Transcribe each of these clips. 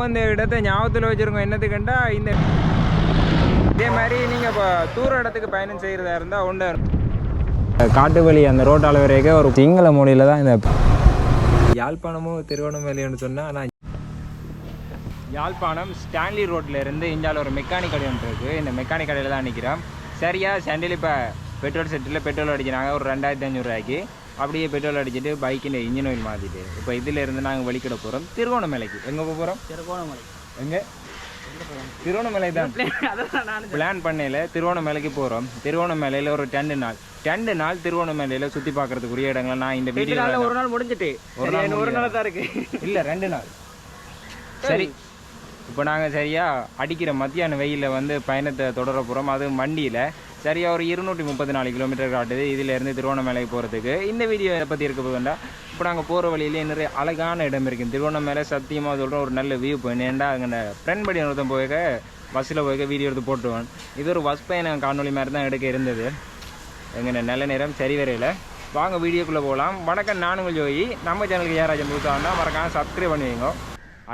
எப்பவும் இந்த இடத்த ஞாபகத்தில் வச்சுருக்கோம். என்னத்துக்குண்டா இந்த இதே மாதிரி நீங்கள் இப்போ தூர இடத்துக்கு பயணம் செய்கிறதா இருந்தால் உண்டு. காட்டு வழி அந்த ரோட்டால் வரைக்கும் ஒரு சிங்கள மொழியில் தான் இந்த யாழ்ப்பாணமும் திருவண்ணாமலைன்னு சொன்னால் ஆனால் யாழ்ப்பாணம் ஸ்டான்லி ரோட்டில் இருந்து இந்தியாவில் ஒரு மெக்கானிக் கடை ஒன்று இருக்குது இந்த மெக்கானிக் கடையில் தான் நிற்கிறோம் சரியா சண்டில் இப்போ பெட்ரோல் செட்டில் பெட்ரோல் அடிக்கிறாங்க. ஒரு ரெண்டாயிரத்தி ஐநூறுரூவாய்க்கு அப்படியே பெட்ரோல் அடிச்சுட்டு பைக்கின் இன்ஜின் ஆயில் மாற்றிட்டு இப்போ இதில் இருந்து நாங்கள் வலிக்கிட போகிறோம் திருவோணமலைக்கு எங்கே போக போகிறோம் திருகோணமலை. எங்கே? திருவோணமலை தான். பிளான் பண்ணையில் திருவோணமலைக்கு போகிறோம் திருவோணமலையில் ஒரு ரெண்டு நாள். ரெண்டு நாள் திருவோணமலையில் சுற்றி பார்க்கறதுக்குரிய இடங்களை நான் இந்த வீடியோ ஒரு நாள் முடிஞ்சிட்டு. ஒரு நாள் ஒரு. நாள் தான் இருக்கு. இல்லை ரெண்டு நாள். சரி. இப்போ நாங்கள் சரியா அடிக்கிற மத்தியான வெயிலில் வந்து பயணத்தை தொடர போகிறோம் அது வண்டியில். சரியாக ஒரு இருநூற்றி முப்பத்தி நாலு கிலோமீட்டர் காட்டுது. இதிலேருந்து திருவண்ணாமலை போகிறதுக்கு இந்த வீடியோ இதை பற்றி இருக்க போதுண்டா இப்போ நாங்கள் போகிற வழியிலே நிறைய அழகான இடம் இருக்குது திருவண்ணாமலை சத்தியமாக சொல்கிறோம் ஒரு நல்ல வியூ பாயிண்ட் ஏன்டா அங்கே ஃப்ரெண்ட் படி ஒருத்தன் போய்க்க பஸ்ஸில் போய்க்க வீடியோ எடுத்து போட்டுருவான். இது ஒரு பஸ் பயணம் காணொலி மாதிரி தான் எடுக்க இருந்தது. எங்கள் நல்ல நேரம் சரி வரையில். வாங்க வீடியோக்குள்ளே போகலாம் வணக்கம் நானுங்கள் ஜோயி நம்ம சேனலுக்கு யாராச்சும் புதுசாக வந்தால் மறக்காம சப்ஸ்கிரைப் பண்ணுவீங்க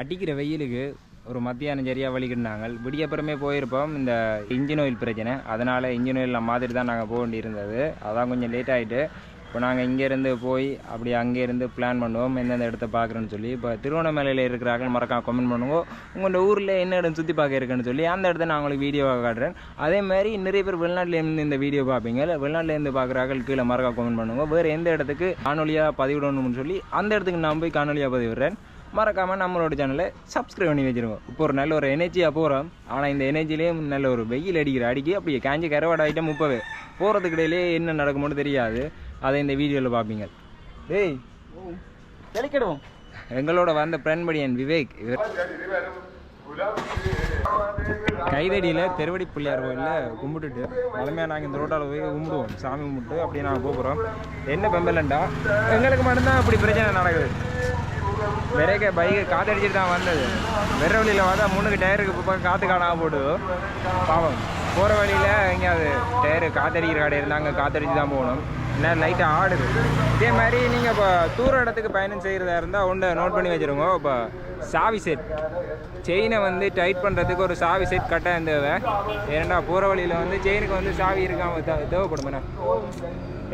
அடிக்கிற வெயிலுக்கு ஒரு மத்தியானம் சரியாக வலிக்கிட்டாங்க விடியப்புறமே போயிருப்போம். இந்த இன்ஜின் ஆயில் பிரச்சனை. அதனால் இன்ஜின் ஆயில் மாதிரி தான் நாங்கள் போக வேண்டியிருந்தது. அதான் கொஞ்சம் லேட் ஆகிட்டு இப்போ நாங்கள் இங்கேருந்து போய் அப்படி அங்கேருந்து பிளான் பண்ணுவோம். எந்தெந்த இடத்த பார்க்குறோன்னு சொல்லி. இப்போ திருவண்ணாமலையில் இருக்கிறார்கள் மறக்காம கமெண்ட் பண்ணுவோம் உங்களோட ஊரில் என்ன இடம் சுற்றி பார்க்க இருக்குன்னு சொல்லி அந்த இடத்த நான் உங்களுக்கு வீடியோவாக காட்டுறேன். அதே மாதிரி நிறைய பேர் வெளிநாட்டிலேருந்து இந்த வீடியோ பார்ப்பீங்க. வெளிநாட்டிலேருந்து பார்க்குறார்கள் கீழே மறக்கா கமெண்ட் பண்ணுவோம் வேறு எந்த இடத்துக்கு காணொலியாக பதிவிடணும்னு சொல்லி அந்த இடத்துக்கு நான் போய் காணொலியாக பதிவிடுறேன். மறக்காமல் நம்மளோட சேனலை சப்ஸ்கிரைப் பண்ணி வச்சிருங்க. இப்போ ஒரு நல்ல ஒரு எனர்ஜியாக போகிறோம் ஆனால் இந்த எனர்ஜிலேயும் நல்ல ஒரு வெயில் அடிக்கிற அடிக்கி அப்படியே காஞ்சி கரவாட ஐட்டம் முப்பவே போகிறதுக்கு இடையிலே என்ன நடக்குமோன்னு தெரியாது. அதை இந்த வீடியோவில் பார்ப்பீங்க. டேய் தெளிக்கிடுவோம் எங்களோட வந்த பிரண்படியன் விவேக் கைதடியில் தெருவடி பிள்ளையார் கோயிலில் கும்பிட்டுட்டு வளமையாக நாங்கள் இந்த ரோட்டால் போய் கும்பிடுவோம். சாமி கும்பிட்டு அப்படியே நாங்கள் போகிறோம் என்ன பெம்பலண்டா? எங்களுக்கு மட்டும்தான் அப்படி பிரச்சனை நடக்குது. விரைக்க பைக்கு காத்தடிச்சிட்டு தான் வந்தது. வெற வழியில் வந்தால் முன்னுக்கு டயருக்கு பக்கம் காற்று காணாமல் போடுது பாவம். போகிற வழியில் எங்கேயாவது டயரு காத்தடிக்கிற கடை இருந்தாங்க அங்கே காத்தடிச்சு தான் போகணும். என்ன லைட்டாக ஆடுது. இதே மாதிரி நீங்கள் இப்போ தூர இடத்துக்கு பயணம் செய்கிறதா இருந்தால் ஒன்று நோட் பண்ணி வச்சுருங்க. இப்போ சாவி செட் செயினை வந்து டைட் பண்ணுறதுக்கு ஒரு சாவி செட் கட்டாயம் தேவை. ஏன்னா போகிற வழியில் வந்து செயினுக்கு வந்து சாவி இருக்காமல் தே தேவைப்படுமண்ணா?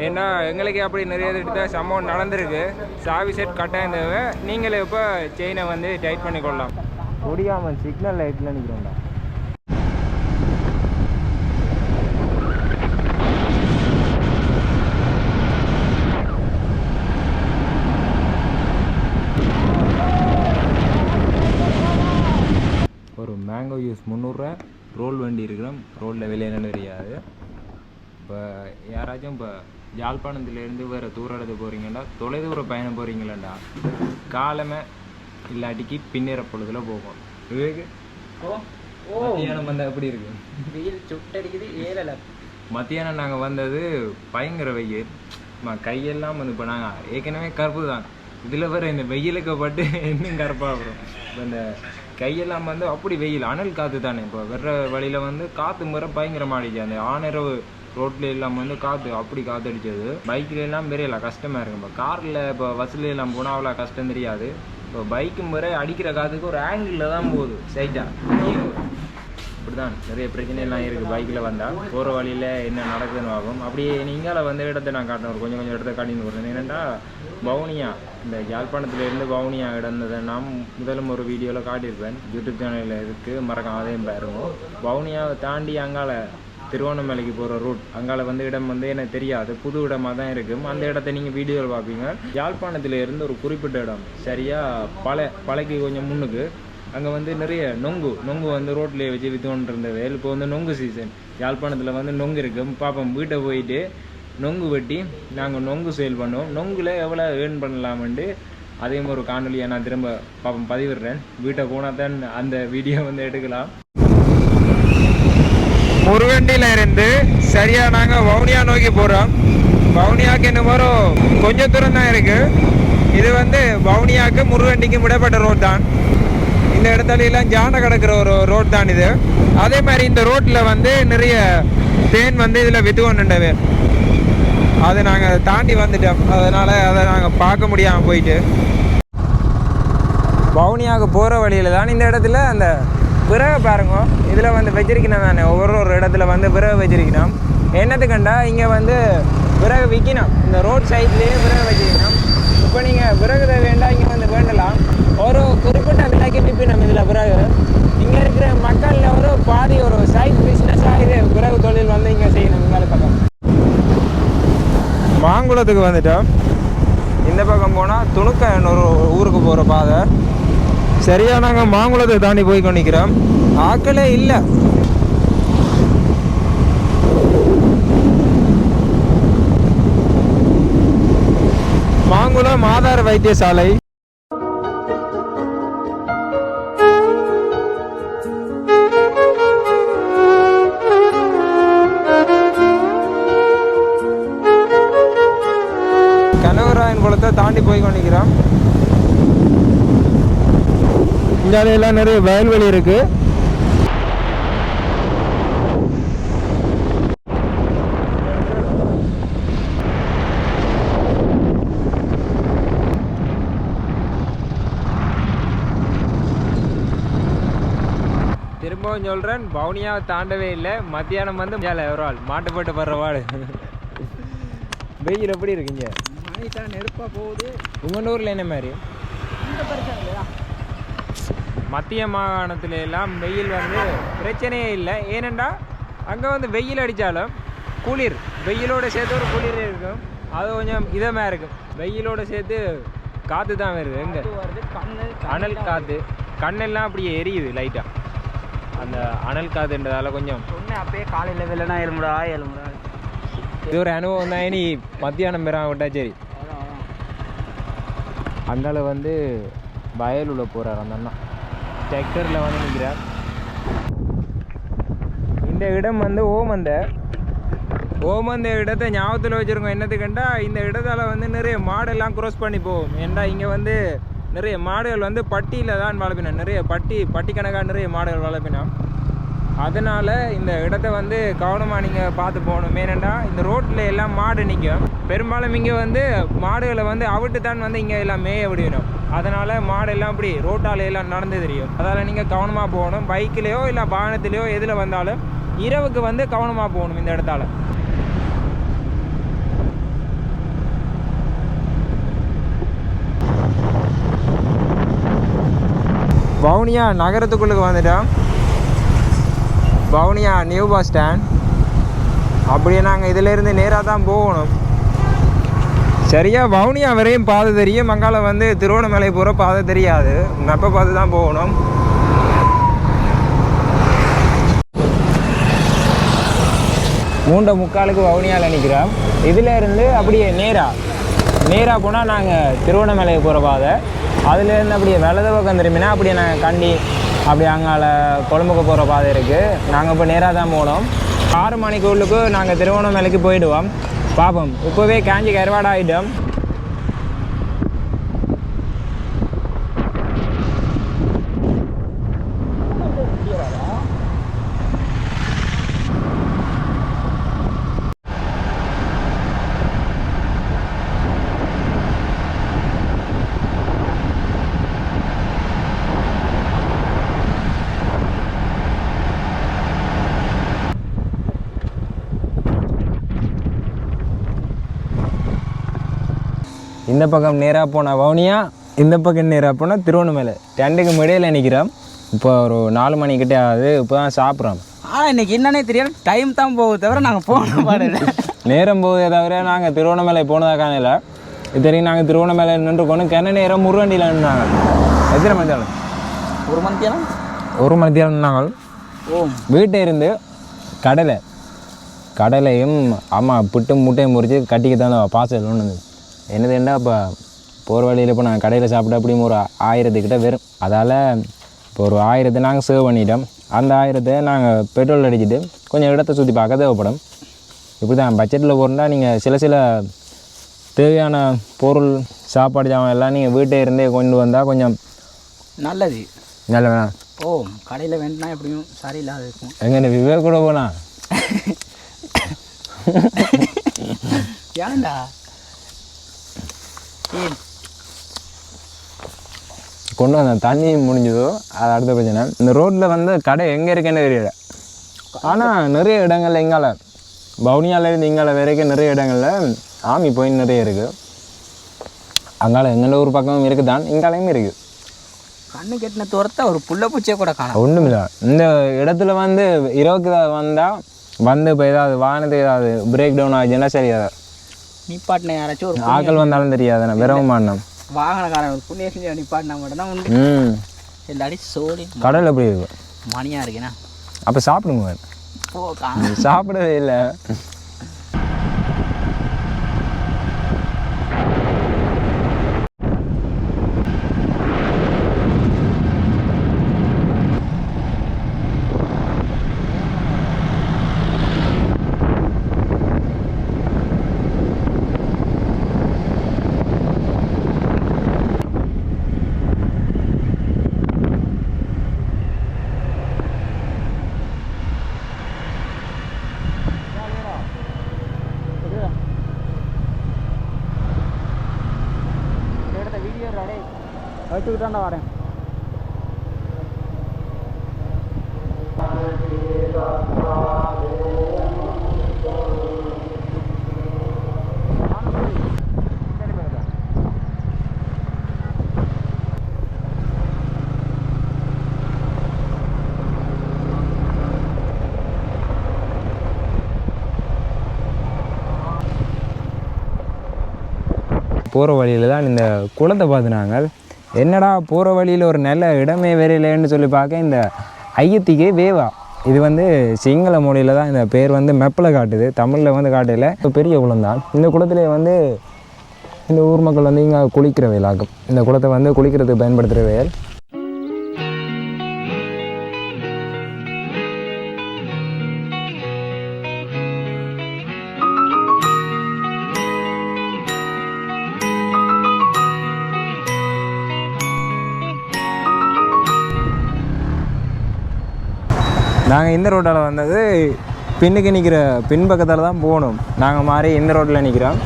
ஏன்னா எங்களுக்கு அப்படி நிறைய திட்ட சம்பவம் நடந்திருக்கு. சாவி செட் கட்டாயம் தேவை நீங்களே இப்போ செயினை வந்து டைட் பண்ணி கொள்ளலாம் முடியாமல் சிக்னல் லைட்டில் நிற்கிறோம்டா ஒரு மேங்கோ யூஸ் முந்நூறுரூவா ரோல் வண்டி இருக்கிறோம். ரோலில் விலை என்னன்னு தெரியாது. இப்போ யாராச்சும் இப்போ யாழ்ப்பாணத்துலேருந்து வேறு தூர இடத்துக்கு போகிறீங்கன்னா தொலைதூர பயணம் போகிறீங்களாண்டா காலமே இல்லாட்டிக்கு பின்னிற பொழுதுல போகும். விவேக் மத்தியானம் வந்தால் எப்படி இருக்கு? வெயில் சுட்டடிக்குது ஏழல மத்தியானம் நாங்கள் வந்தது பயங்கர வெயில். ம, கையெல்லாம் வந்து இப்போ நாங்கள் ஏற்கனவே கருப்பு தான். இதில் வேற இந்த வெயிலுக்கு பட்டு இன்னும் கருப்பாக வரும். இப்போ இந்த கையெல்லாம் வந்து அப்படி வெயில் அனல் காற்று தானே. இப்போ வர்ற வழியில் வந்து காற்று முறை பயங்கரமாடிச்சு. அந்த ஆனிரவு ரோட்ல எல்லாம் வந்து காற்று அப்படி காற்றடிச்சது பைக்கில் எல்லாம் இல்லை கஷ்டமாக இருக்கும் இப்போ காரில் இப்போ பஸ்ஸில் எல்லாம் போனால் அவ்வளோ கஷ்டம் தெரியாது. இப்போ பைக்கு முறை அடிக்கிற காற்றுக்கு ஒரு ஆங்கிளில் தான் போகுது சைட்டாக இப்படிதான் நிறைய பிரச்சனைலாம் இருக்குது பைக்கில் வந்தால் போகிற வழியில் என்ன நடக்குதுன்னு ஆகும் அப்படியே நீங்களால் வந்த இடத்த நான் காட்டினேன் கொஞ்சம் கொஞ்சம் இடத்த காட்டின்னு போகிறேன் என்னென்னா வவுனியா. இந்த யாழ்ப்பாணத்துல இருந்து வவுனியா இடந்ததை நான் முதலும் ஒரு வீடியோவில் காட்டியிருப்பேன். யூடியூப் சேனலில் இருக்குது மறக்காம அதையும் பாருங்க. வவுனியாவை தாண்டி அங்கால திருவண்ணாமலைக்கு போகிற ரூட் அங்கால வந்து இடம் வந்து எனக்கு தெரியாது. புது இடமாக தான் இருக்கும் அந்த இடத்த நீங்கள் வீடியோவில் பார்ப்பீங்க யாழ்ப்பாணத்தில் இருந்து ஒரு குறிப்பிட்ட இடம். சரியாக பல பழைக்கு கொஞ்சம் முன்னுக்கு. அங்கே வந்து நிறைய நொங்கு. நொங்கு வந்து ரோட்லேயே வச்சு விற்று இருந்தது இப்போ வந்து நொங்கு சீசன் யாழ்ப்பாணத்தில் வந்து நொங்கு இருக்கும் பார்ப்போம் வீட்டை போயிட்டு நொங்கு வெட்டி நாங்கள் நொங்கு சேல் பண்ணுவோம் நொங்கில் எவ்வளோ ஏர்ன் அதே மாதிரி ஒரு காணொலியை நான் திரும்ப பாப்போம். பதிவிடுறேன். வீட்டை போனால் தான் அந்த வீடியோ வந்து எடுக்கலாம். முருகண்டியில் இருந்து சரியா நாங்கள் வவுனியா நோக்கி போகிறோம் வவுனியாக்கு என்னமோ கொஞ்சம் தூரம் தான் இருக்கு. இது வந்து வவுனியாக்கு முருகண்டிக்கும் விடப்பட்ட ரோட் தான். இந்த இடத்துல எல்லாம் ஜானை கிடக்கிற ஒரு ரோட் தான் இது. அதே மாதிரி இந்த ரோட்டில் வந்து நிறைய தேன் வந்து இதில் வித்து கொண்டுண்டவே அதை நாங்கள் தாண்டி வந்துட்டோம். அதனால அதை நாங்கள் பார்க்க முடியாமல் போயிட்டு. வவுனியாவுக்கு போகிற வழியில் தான் இந்த இடத்துல அந்த விறகு பாருங்க. இதில் வந்து வச்சிருக்கணும் தானே ஒவ்வொரு ஒரு இடத்துல வந்து விறகு வச்சிருக்கணும். என்னத்துக்கண்டா இங்கே வந்து விறகு விற்கணும் இந்த ரோட் சைட்லேயே விறகு வச்சிருக்கணும். இப்போ நீங்கள் விறகு வேண்டாம் இங்கே வந்து வேண்டலாம். ஒரு குறிப்பிட்ட விலைக்கு டிப்பினம் இதில் விறகு. இங்கே இருக்கிற மக்களில் ஒரு பாதி ஒரு சைட் பிஸ்னஸாக இது விறகு தொழில் வந்து இங்கே செய்யணும். இந்த பக்கம். மாங்குளத்துக்கு வந்துட்டோம். இந்த பக்கம் போனால் துணுக்க ஒரு ஊருக்கு போகிற பாதை. சரியா நாங்கள் மாங்குளத்தை தாண்டி போய் கொண்டிருக்கிறோம். ஆக்களே இல்லை. மாங்குளம் ஆதார வைத்தியசாலை. கனகராயன் குளத்தை தாண்டி போய் கொண்டிருக்கிறோம். இந்தியாவில எல்லாம் நிறைய வயல்வெளி இருக்கு. திரும்பவும் சொல்கிறேன் பவுனியாவை தாண்டவே இல்லை. மத்தியானம் வந்து மேலே ஒரு ஆள். மாட்டுப்பட்டு படுற வாடு வெயில் எப்படி இருக்குங்க? நெருப்பா போகுது. உங்கள் ஊரில் என்ன மாதிரி? மத்திய மாகாணத்துல எல்லாம் வெயில் வந்து பிரச்சனையே இல்லை. ஏனெண்டா அங்கே வந்து வெயில் அடித்தாலும் குளிர் வெயிலோட சேர்த்து ஒரு குளிர் இருக்கும். அது கொஞ்சம் இதமாக இருக்கும். வெயிலோட சேர்த்து காற்று தான் வருது. எங்கே? அனல் காற்று கண்ணெல்லாம் அப்படியே எரியுது லைட்டாக அந்த அனல் காற்றுன்றதால கொஞ்சம் அப்பயே காலையில் வெளிலனா எலும்புடா எலும்புடா இது ஒரு அனுபவம் தான். இனி மத்தியானம் பெறாம விட்டா சரி. அந்தால வந்து வயலுள்ள போகிறார் அந்த அண்ணா. டெக்கரில் வந்து நிற்கிறார் இந்த இடம் வந்து ஓமந்த. ஓமந்த இடத்தை ஞாபகத்தில் வச்சுருக்கோம் என்னத்துக்குண்டா இந்த இடத்தால் வந்து நிறைய மாடெல்லாம் க்ரோஸ் பண்ணி போகும். ஏன்டா இங்கே வந்து நிறைய மாடுகள் வந்து பட்டியில் தான் வளர்ப்பினோம். நிறைய பட்டி பட்டி கணக்காக நிறைய மாடுகள் வளர்ப்பினோம். அதனால் இந்த இடத்த வந்து கவனமாக நீங்கள் பார்த்து போகணும். ஏனெண்டா இந்த ரோட்டில் எல்லாம் மாடு நிற்கும் பெரும்பாலும் இங்கே வந்து மாடுகளை வந்து அவிட்டு தான் வந்து இங்கே எல்லாம் மேய விடணும். அதனால் மாடு எல்லாம் அப்படி ரோட்டால் எல்லாம் நடந்து தெரியும். அதால் நீங்கள் கவனமாக போகணும். பைக்லேயோ இல்லை வாகனத்திலேயோ எதில் வந்தாலும் இரவுக்கு வந்து கவனமாக போகணும் இந்த இடத்தால. வவுனியா நகரத்துக்குள்ளுக்கு வந்துட்டோம். Vavuniya new bus stand. அப்படியே நாங்கள் இதிலேருந்து நேராக தான் போகணும். சரியாக வவுனியா வரையும் பாதை தெரியும். மங்கால வந்து திருவண்ணாமலை போகிற பாதை தெரியாது. நப்பை பார்த்து தான் போகணும். மூண்டை முக்காலுக்கு வவுனியாவில் நிற்கிறோம் இதிலேருந்து அப்படியே நேராக நேராக போனால் நாங்கள் திருவண்ணாமலை போகிற பாதை. அதுலேருந்து அப்படியே வலது பக்கம் திரும்பினா அப்படியே நாங்கள் கண்டி அப்படி அங்கால கொழும்புக்கு போகிற பாதை இருக்குது நாங்கள் இப்போ நேராக தான் போனோம். ஆறு மணிக்குள்ளுக்கு நாங்கள் திருவண்ணாமலைக்கு போயிடுவோம். பார்ப்போம் இப்போவே காஞ்சி கருவாடு ஆகிட்டோம் இந்த பக்கம் நேராக போனால் வவுனியா இந்த பக்கம் நேராக போனால் திருவண்ணாமலை. ரெண்டுக்கு இடையில நிற்கிறோம் இப்போ ஒரு நாலு மணிக்கிட்டே ஆகுது. இப்போ தான் சாப்பிட்றோம். ஆனால் இன்னைக்கு என்னன்னே தெரியாது. டைம் தான் போகுது தவிர நாங்கள் போன பாடல நேரம் போகுதே தவிர நாங்கள் திருவண்ணாமலை போனதா காணல. இது தெரியும் நாங்கள் திருவண்ணாமலை நின்றுக்கணும் கிண நேரம் முருகண்டியில் நின்றாங்க எத்தனை மத்தியானம் ஒரு மணித்தியானம் ஒரு மத்தியானம் நின்னாங்க. ஓ. வீட்டை இருந்து கடலை. கடலையும் ஆமாம் புட்டும் முட்டையும் முறிச்சு கட்டிக்கு தான் பாசல் ஒன்று என்னதுண்டா இப்போ போகிற வழியில் இப்போ நான் கடையில் சாப்பிட்டா அப்படியும் ஒரு ஆயிரத்துக்கிட்ட வரும். அதால் இப்போ ஒரு ஆயிரத்தை நாங்கள் சேவ் பண்ணிட்டோம். அந்த ஆயிரத்தை நாங்கள் பெட்ரோல் அடிச்சுட்டு கொஞ்சம் இடத்த சுற்றி பார்க்க தேவைப்படும். இப்படி தான் பட்ஜெட்டில் போகிறதா நீங்கள் சில சில தேவையான பொருள் சாப்பாடு ஜாமான் எல்லாம் நீங்கள் வீட்டை இருந்தே கொண்டு வந்தால் கொஞ்சம் நல்லது. நல்ல ஓ கடையில் வேணும்னா எப்படியும் சரியில்லாத இருக்கும். எங்கே விவேக் கூட போனா? ஏன்டா? ஏன் கொண்டு வந்த தண்ணியும் முடிஞ்சதோ அது அடுத்த பிரச்சனை. இந்த ரோட்டில் வந்து கடை எங்கே இருக்குன்னு தெரியல. ஆனால் நிறைய இடங்கள்ல எங்கால பவுனியாலேருந்து இங்கால வரைக்கும் நிறைய இடங்களில் ஆமி போய் நிறைய இருக்குது அங்கால எங்கள் ஊர் பக்கமும் இருக்குது தான் இங்காலையும் இருக்குது கண்ணு கெட்டின துரத்த ஒரு புள்ள பூச்சியை கூட காணோம். ஒன்றும் இல்லை இந்த இடத்துல வந்து இரவுக்கு வந்தால் வந்து இப்போ ஏதாவது வாகனத்துக்கு ஏதாவது பிரேக் டவுன் ஆச்சுன்னா சரி நிப்பாட்டின யாராச்சும் ஒரு ஆக்கள் வந்தாலும் தெரியாதுண்ணா விரவ மாட்டோம் வாகனக்காரன் ஒரு புண்ணிய செஞ்சு நிப்பாட்டினா மட்டும் தான் உண்டு இல்லாடி சோடி. கடல் எப்படி இருக்கும் மணியாக இருக்குண்ணா அப்போ சாப்பிடுங்க சாப்பிடவே இல்லை. வச்சுக்கிட்டாண்டா வரேன். போகிற வழியில் தான் இந்த குளத்தை பார்த்துனாங்க என்னடா போகிற வழியில் ஒரு நல்ல இடமே வரையிலேன்னு சொல்லி பார்க்க இந்த ஐயத்திகே வேவா. இது வந்து சிங்கள மொழியில் தான் இந்த பேர் வந்து மெப்பில் காட்டுது. தமிழில் வந்து காட்டல. இப்போ பெரிய குளம் தான். இந்த குளத்துல வந்து இந்த ஊர் மக்கள் வந்து இங்கே குளிக்கிற வயலாகும் இந்த குளத்தை வந்து குளிக்கிறதுக்கு பயன்படுத்துகிற வயல் நாங்கள் இந்த ரோட்டால் வந்தது பின்னுக்கு நிற்கிற பின்பக்கத்தில் தான் போகணும். நாங்கள் மாறி இந்த ரோட்டில் நிற்கிறோம்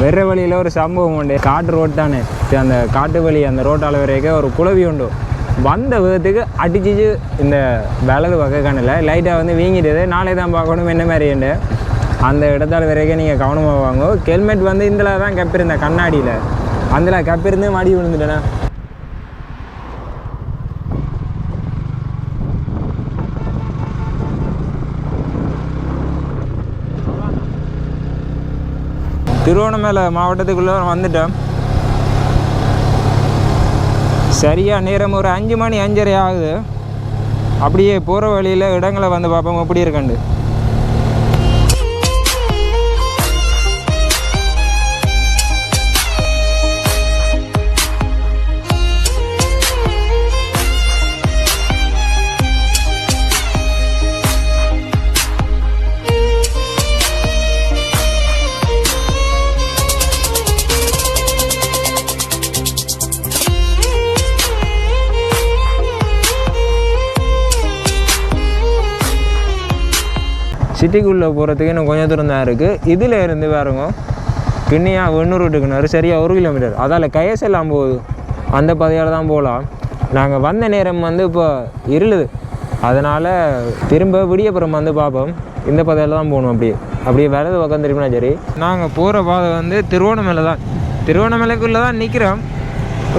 வெற வழியில் ஒரு சம்பவம் உண்டு. காட்டு ரோட் தானே. சரி, அந்த காட்டு வழி அந்த ரோட்டால் வரைக்கும் ஒரு குழவி உண்டு. வந்த விதத்துக்கு அடிச்சிச்சு இந்த வலது பக்க கண்ணில். லைட்டாக வந்து வீங்கிட்டது. நாளை தான் பார்க்கணும் என்ன மாதிரிண்டு அந்த இடத்தால் வரைக்கும் நீங்கள் கவனமாக வாங்க. ஹெல்மெட் வந்து இதில் தான் கப்பிருந்தேன் கண்ணாடியில். அதில் கப்பிருந்து மாடி விழுந்துட்டேண்ணா திருவண்ணாமலை மாவட்டத்துக்குள்ளே வந்துட்டோம். சரியாக நேரம் ஒரு அஞ்சு மணி அஞ்சரை ஆகுது. அப்படியே போகிற வழியில் இடங்களை வந்து பார்ப்போம். எப்படி இருக்கண்டு சிட்டிக்குள்ளே போகிறதுக்கு இன்னும் கொஞ்சம் தூரம் தான் இருக்குது இதில் இருந்து பாருங்க கிண்ணியா வெண்ணூர் ரோட்டுக்குனாரு சரியாக ஒரு கிலோமீட்டர் அதால் கையசெல்லாம் போகுது அந்த பாதையால் தான் போகலாம். நாங்கள் வந்த நேரம் வந்து இப்போ இருளுது. அதனால் திரும்ப விடியப்புறம் வந்து பார்ப்போம். இந்த பாதையில் தான் போகணும் அப்படியே. அப்படியே வலது பக்கம் திரும்பினா சரி நாங்கள் போகிற பாதை வந்து திருவோணமலை தான். திருவோணமலைக்குள்ளே தான் நிற்கிறோம்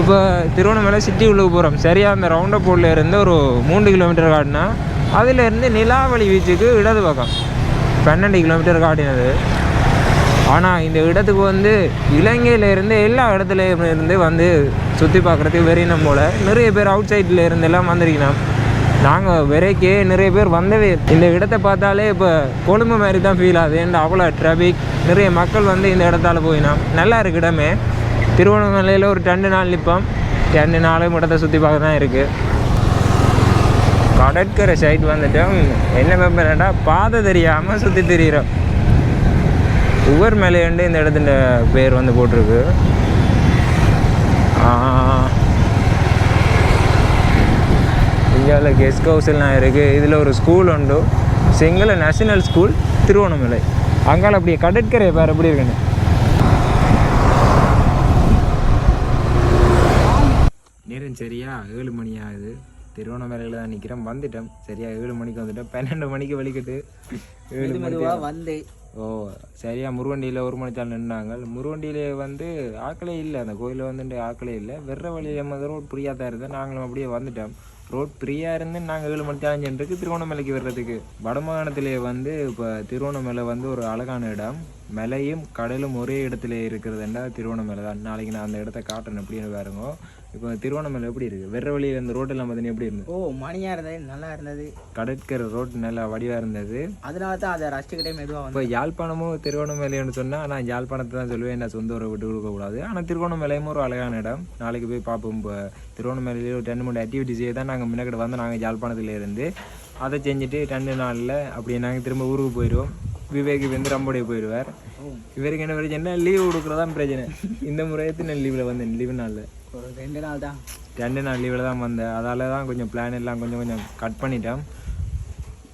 இப்போ திருவண்ணாமலை சிட்டி உள்ளுக்கு போகிறோம் சரியாக அந்த ரவுண்டப்பூரில் இருந்து ஒரு மூன்று கிலோமீட்டர் காட்டினா அதிலேருந்து நிலாவளி பீச்சுக்கு இடது பக்கம். பன்னெண்டு கிலோமீட்டர் காட்டினது. ஆனால் இந்த இடத்துக்கு வந்து இலங்கையிலேருந்து எல்லா இடத்துலையும் இருந்து வந்து சுற்றி பார்க்குறதுக்கு வெறினம் போல். நிறைய பேர் அவுட் சைடில் இருந்தெல்லாம் வந்திருக்கணும். நாங்கள் விரைக்கே நிறைய பேர் வந்தவே இந்த இடத்த பார்த்தாலே இப்போ கொழும்பு மாதிரி தான் ஃபீல் ஆகுது. ஏன்னா அவ்வளோ ட்ராஃபிக் நிறைய மக்கள் வந்து இந்த இடத்தால் போயினோம். நல்லா இருக்கு இடமே. திருவண்ணாமலையில் ஒரு ரெண்டு நாள் நிற்போம் ரெண்டு நாளும் இடத்த சுற்றி பார்க்க தான் இருக்குது கடற்கரை சைட் வந்துட்டோம் என்ன பேப்பர்டா பாதை தெரியாமல் சுற்றி தெரியிறோம். உவர் மேலேண்டு இந்த இடத்துல பேர் வந்து போட்டிருக்கு. இந்தியாவில் கெஸ்ட் ஹவுஸ்லாம் இருக்குது இதில் ஒரு ஸ்கூல் உண்டு. Sinhala national school Thiruvannamalai. அங்கால அப்படியே கடற்கரை பேர் எப்படி இருக்குன்னு? சரியா ஏழு மணி ஆகுது. திருவண்ணாமலையில் தான் நிற்கிறேன் வந்துட்டோம் சரியா ஏழு மணிக்கு வந்துட்டோம் பன்னெண்டு மணிக்கு வலிக்கட்டு ஏழு மணிக்கு. வந்து. ஓ சரியா முருவண்டியில் ஒரு மணித்தால் நின்னாங்க. முருவண்டியிலே வந்து ஆக்களே இல்லை. அந்த கோயிலில் வந்துட்டு ஆக்களே இல்லை. வெற வழியில் வந்து ரோட் ஃப்ரீயாக தான் இருந்தது. நாங்களும் அப்படியே வந்துட்டோம். ரோட் ஃப்ரீயாக இருந்து நாங்கள் ஏழு மணித்தாலும் சென்றுக்கு திருவண்ணாமலைக்கு வர்றதுக்கு. வடமாகாணத்திலே வந்து இப்போ திருவண்ணாமலை வந்து ஒரு அழகான இடம். மலையும் கடலும் ஒரே இடத்துல இருக்கிறதுண்டா திருவண்ணாமலை தான். நாளைக்கு நான் அந்த இடத்த காட்டுறேன். எப்படின்னு பாருங்க. இப்போ திருவண்ணாமலை எப்படி இருக்குது வெற வழியில் இந்த ரோட்டெல்லாம் பார்த்தீங்கன்னா எப்படி இருந்தது? ஓ மணியாக இருந்தது நல்லா இருந்தது. கடற்கரை ரோட் நல்லா வடிவாக இருந்தது. அதனால தான் அதை ரசிச்சுக்கிட்டே மெதுவாக இப்போ யாழ்ப்பாணமும் திருவண்ணாமலைன்னு சொன்னால் நான் யாழ்ப்பாணத்தை தான் சொல்லுவேன் நான் சொந்த ஊரை விட்டு கொடுக்கக்கூடாது ஆனால் திருவண்ணாமலையும் ஒரு அழகான இடம். நாளைக்கு போய் பார்ப்போம். இப்போ திருவண்ணாமலையில ஒரு ரெண்டு மூணு ஆக்டிவிட்டிஸே தான் நாங்கள் முன்னாடி வந்து நாங்கள் யாழ்ப்பாணத்துல இருந்து. அதை செஞ்சுட்டு ரெண்டு நாளில் அப்படியே நாங்கள் திரும்ப ஊருக்கு போயிடுவோம். விவேக் வந்து ரம்போடைய போயிடுவார். இவருக்கு என்ன பிரச்சனை? லீவு கொடுக்குறதான் பிரச்சனை. இந்த முறை எத்தனை லீவில் வந்தேன் லீவு நாளில். ஒரு ரெண்டு நாள் தான். ரெண்டு நாள் லீவில் தான் வந்தேன். அதால தான் கொஞ்சம் பிளான் எல்லாம் கொஞ்சம் கொஞ்சம் கட் பண்ணிட்டேன்.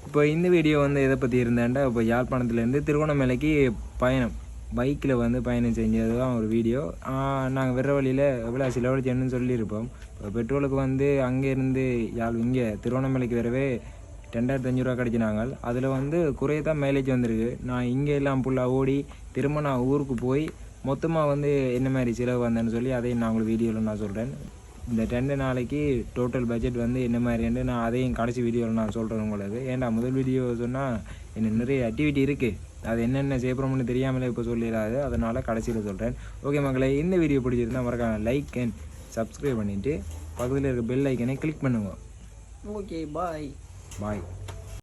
இப்போ இந்த வீடியோ வந்து எதை பற்றி இருந்தேன்டா? இப்போ யாழ்ப்பாணத்துலேருந்து திருவண்ணாமலைக்கு பயணம். பைக்கில் வந்து பயணம் செஞ்சது தான் ஒரு வீடியோ நாங்கள் வெற வழியில் எவ்வளோ செலவழிச்சேன்னு சொல்லியிருப்போம். இப்போ பெட்ரோலுக்கு வந்து அங்கேருந்து யாழ் இங்கே திருவண்ணாமலைக்கு வரவே ரெண்டாயிரத்தி அஞ்சூறுவா கிடச்சினாங்க. அதில் வந்து குறைய தான் மைலேஜ் வந்திருக்கு. நான் இங்கே எல்லாம் ஃபுல்லாக ஓடி திரும்ப நான் ஊருக்கு போய் மொத்தமாக வந்து என்ன மாதிரி செலவு வந்தேன்னு சொல்லி அதையும் நான் உங்களுக்கு வீடியோவில் நான் சொல்கிறேன் இந்த ரெண்டு நாளைக்கு டோட்டல் பட்ஜெட் வந்து என்ன மாதிரின்னு நான் அதையும் கடைசி வீடியோவில் நான் சொல்கிறேன் உங்களுக்கு. ஏன்டா முதல் வீடியோ சொன்னால் என்ன நிறைய ஆக்டிவிட்டி இருக்குது அது என்னென்ன செய்யப்படும்னு தெரியாமலே இப்போ சொல்லிடாது அதனால் கடைசியில் சொல்கிறேன் ஓகே மக்களே இந்த வீடியோ பிடிச்சிருந்தா மறக்காம லைக் அண்ட் சப்ஸ்கிரைப் பண்ணிவிட்டு பக்கத்தில் இருக்க பெல் ஐக்கனை கிளிக் பண்ணுங்க. ஓகே பாய் பாய்